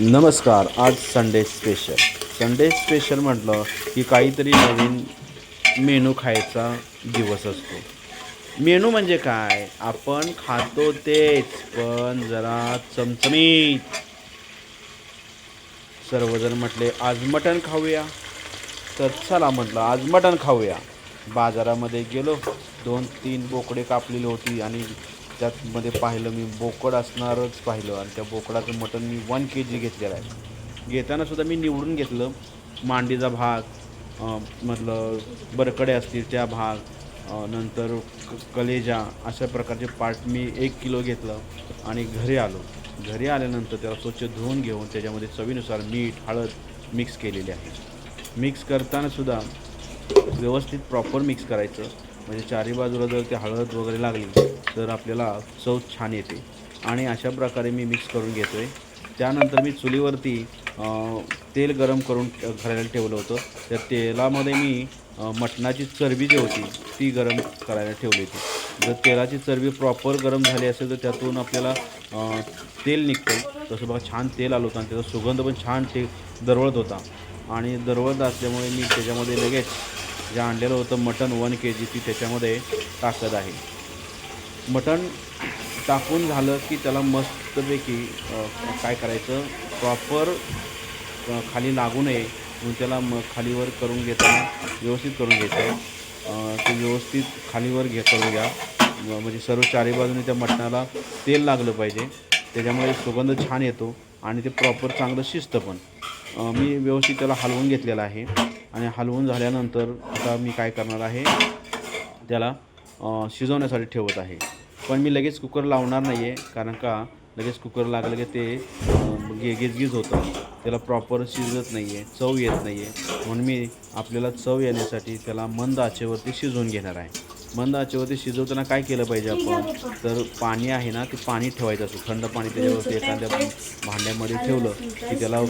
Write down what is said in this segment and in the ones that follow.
नमस्कार आज Sunday special Sunday special म्हटलं की काहीतरी नवीन मेनू खायचा दिवस असतो. मेनू म्हणजे काय? आपण खातो तेच पण जरा चमचमीत. सर्वजण म्हटले आज मटण खाऊया. तर चला म्हटलं आज मटण खाऊया. बाजारामध्ये गेलो दोन तीन बोकडे कापलेली होती आणि त्यातमध्ये पाहिलं मी बोकड असणारच पाहिलं. आणि त्या बोकडाचं मटण मी वन के जी घेतलेलं आहे. घेताना सुद्धा मी निवडून घेतलं. मांडीचा भाग म्हटलं बरकडे असतील त्या भाग नंतर क कलेजा अशा प्रकारचे पार्ट मी एक किलो घेतलं आणि घरी आलो. घरी आल्यानंतर त्याला स्वच्छ धुवून घेऊन त्याच्यामध्ये चवीनुसार मीठ हळद मिक्स केलेली आहे. मिक्स करताना सुद्धा व्यवस्थित प्रॉपर मिक्स करायचं. म्हणजे चारी बाजूला जर ते हळद वगैरे लागली तर आपल्याला चव छान येते. आणि अशा प्रकारे मी मिक्स करून घेतो आहे त्यानंतर मी चुलीवरती तेल गरम करून करायला ठेवलं होतं. त्या तेलामध्ये मी मटणाची चरबी जी होती ती गरम करायला ठेवली होती. जर तेलाची चरबी प्रॉपर गरम झाली असेल तर त्यातून आपल्याला तेल निघतं तसं बघा छान तेल आलं होतं आणि त्याचा सुगंध पण छान ते दरवळत होता. आणि दरवळत असल्यामुळे मी त्याच्यामध्ये लगेच जे आणलेलं होतं मटण वन के जी ती त्याच्यामध्ये टाकत आहे. मटण टाकून झालं की त्याला मस्तपैकी काय करायचं? प्रॉपर खाली लागू नये. म्हणून त्याला म खालीवर करून घेताना व्यवस्थित करून घ्यायचं आहे. ते व्यवस्थित खालीवर घे करून घ्या. म्हणजे सर्व चारी बाजूने त्या मटणाला तेल लागलं पाहिजे. त्याच्यामुळे सुगंध छान येतो आणि ते प्रॉपर चांगलं शिजतं पण. मी व्यवस्थित त्याला हलवून घेतलेलं आहे. आणि हलवून झाल्यानंतर आता मी काय करणार आहे? त्याला शिजवण्यासाठी ठेवत आहे. पण मी लगेच कुकर लावणार नाही आहे कारण का? लगेच कुकर लागलं की ते अ, गे गिजगिज होतं. त्याला प्रॉपर शिजत नाही आहे चव येत नाही आहे म्हणून मी आपल्याला चव येण्यासाठी त्याला मंद आचेवरती शिजवून घेणार आहे. मंद आचेवरती शिजवताना काय केलं पाहिजे आपण? तर पाणी आहे ना ते पाणी ठेवायचं असतं. थंड पाणी त्याच्यावरती एखाद्या भांड्यामध्ये ठेवलं की त्याला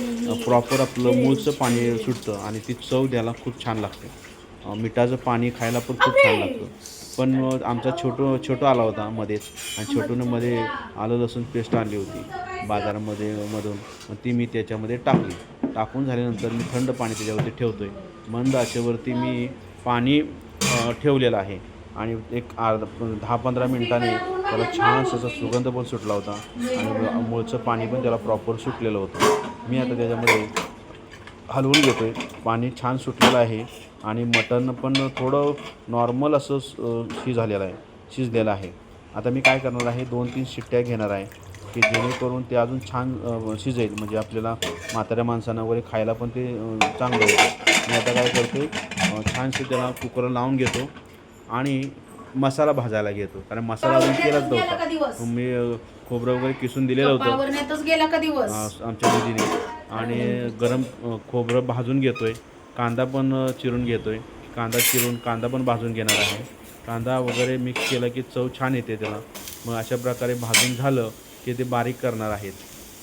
प्रॉपर आपलं मूळचं पाणी सुटतं आणि ती चव द्यायला खूप छान लागते. मिठाचं पाणी खायला पण खूप छान लागतं. पण आमचा छोटो छोटो आला होता मध्येच. आणि छोटूनं मध्ये आलं लसूण पेस्ट आणली होती बाजारामध्ये मधून. ती मी त्याच्यामध्ये टाकली. टाकून झाल्यानंतर मी थंड पाणी त्याच्यावरती ठेवतो आहे मंद आचेवरती मी पाणी ठेवलेलं आहे. आणि एक अर्धा दहा पंधरा मिनिटांनी त्याला छान असा सुगंध पण सुटला होता. आणि मूळचं पाणी पण त्याला प्रॉपर सुटलेलं होतं. मी आता त्याच्यामध्ये हलवून घेतो आहे पाणी छान सुटलेलं आहे. आणि मटण पण थोडं नॉर्मल असं ही झालेलं आहे शिजलेलं आहे. आता मी काय करणार आहे दोन तीन शिट्ट्या घेणार आहे की जेणेकरून ते अजून छान शिजेल. म्हणजे आपल्याला म्हाताऱ्या माणसांना वगैरे खायला पण ते चांगलं होतं. मी आता काय करतो छानसे त्याला कुकर लावून घेतो आणि मसाला भाजायला घेतो. कारण मसाला अजून केलाच नव्हता. मी खोबरं वगैरे किसून दिलेलं होतं. आमच्या दीदीने आणि गरम खोबरं भाजून घेतोय. कांदा पण चिरून घेतो आहे कांदा चिरून कांदा पण भाजून घेणार आहे. कांदा वगैरे मिक्स केला की चव छान येते त्याला. मग अशा प्रकारे भाजून झालं की ते बारीक करणार आहेत.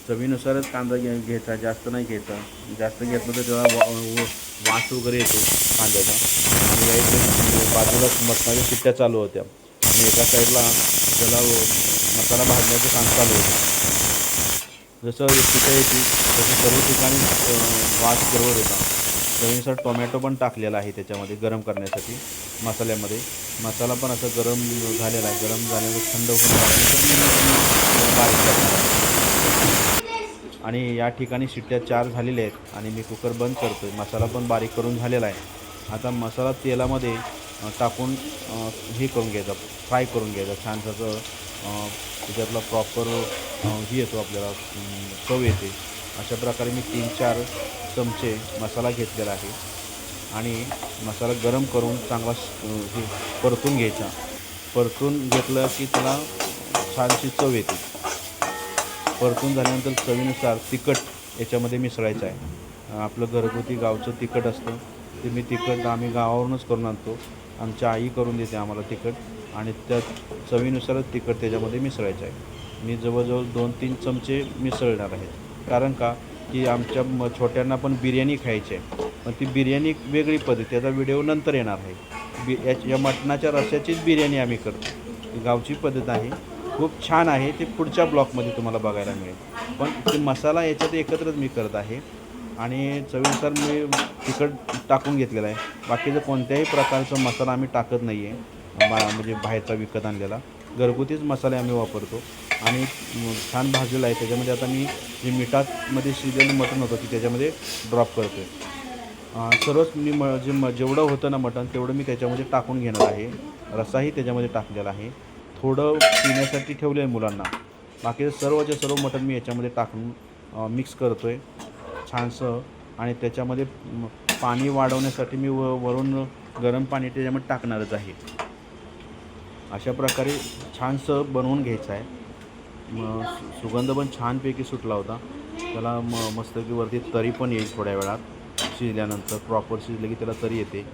चवीनुसारच कांदा घे घ्यायचा जास्त नाही घ्यायचा. जास्त घेतलं तर त्याला वा- वास वगैरे येतो कांद्याचा. आणि या इथे बाजूलाच मटणाच्या शिट्ट्या चालू होत्या. आणि एका साईडला त्याला मसाला भाजण्याचं काम चालू होतं. जसं तिथं येते तसं सर्व ठिकाणी वास बरोबर होता चवीनुसार टोमॅटो पण टाकलेला आहे त्याच्यामध्ये गरम करण्यासाठी मसाल्यामध्ये. मसाला पण असं गरम झालेला आहे गरम झाल्यामुळे थंड होऊन बारीक करणार आहे. आणि या ठिकाणी शिट्ट्या चार झालेल्या आहेत आणि मी कुकर बंद करतो आहे मसाला पण बारीक करून झालेला आहे. आता मसाला तेलामध्ये टाकून हे करून घ्यायचा फ्राय करून घ्यायचा. छान असं त्याच्यातला प्रॉपर हे येतो आपल्याला चव येते. अशा प्रकारे मी तीन चार चमचे मसाला घेतलेला आहे. आणि मसाला गरम करून चांगला हे परतून घ्यायचा. परतून घेतलं की त्याला छानशी चव येते. परतून झाल्यानंतर चवीनुसार तिखट याच्यामध्ये मिसळायचं आहे. आपलं घरगुती गावचं तिखट असतं. ते मी तिखट आम्ही गावावरूनच करून आणतो. आमच्या आई करून देते आम्हाला तिखट. आणि त्या चवीनुसारच तिखट त्याच्यामध्ये मिसळायचं आहे. मी जवळजवळ दोन तीन चमचे मिसळणार आहेत कारण का? की आमच्या म छोट्यांना पण बिर्याणी खायची आहे. पण ती बिर्याणी वेगळी पद्धत त्याचा व्हिडिओ नंतर येणार आहे. बि या मटणाच्या रश्याचीच बिर्याणी आम्ही करतो. गावची पद्धत आहे. खूप छान आहे. ते पुढच्या ब्लॉकमध्ये तुम्हाला बघायला मिळेल. पण ते मसाला याच्यात एकत्रच मी करत आहे. आणि चवीनुसार मी तिखट टाकून घेतलेलं आहे. बाकीचं कोणत्याही प्रकारचा मसाला आम्ही टाकत नाही आहे बा म्हणजे बाहेरचा विकत आणलेला. घरगुतीच मसाले आम्ही वापरतो. आणि छान भाजलेला आहे. त्याच्यामध्ये आता मी जे मिठामध्ये शिजलेलं मटण होतं ते त्याच्यामध्ये ड्रॉप करतो आहे सर्वच मी म जे म जेवढं होतं ना मटण तेवढं मी त्याच्यामध्ये टाकून घेणार आहे. रसाही त्याच्यामध्ये टाकलेला आहे. थोडं पिण्यासाठी ठेवलं आहे मुलांना बाकीचं सर्वचे सर्व मटण मी याच्यामध्ये टाकून मिक्स करतो आहे छानसं. आणि त्याच्यामध्ये पाणी वाढवण्यासाठी मी व वरून गरम पाणी त्याच्यामध्ये टाकणारच आहे. अशा प्रकारे छानसं बनवून घ्यायचं आहे. मग सु- सुगंध पण छानपैकी सुटला होता. त्याला म मस्तपैकी वरती तरी पण येईल थोड्या वेळात. शिजल्यानंतर प्रॉपर शिजलं की त्याला तरी येते.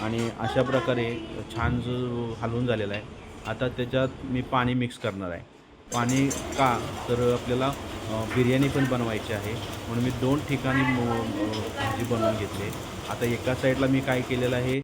आणि अशा प्रकारे छान जो हलवून झालेला आहे. आता त्याच्यात मी पाणी मिक्स करणार आहे. पाणी का? तर आपल्याला बिर्याणी पण बनवायची आहे. म्हणून मी दोन ठिकाणी भाजी बनवून घेतली आता एका साईडला मी काय केलेलं आहे?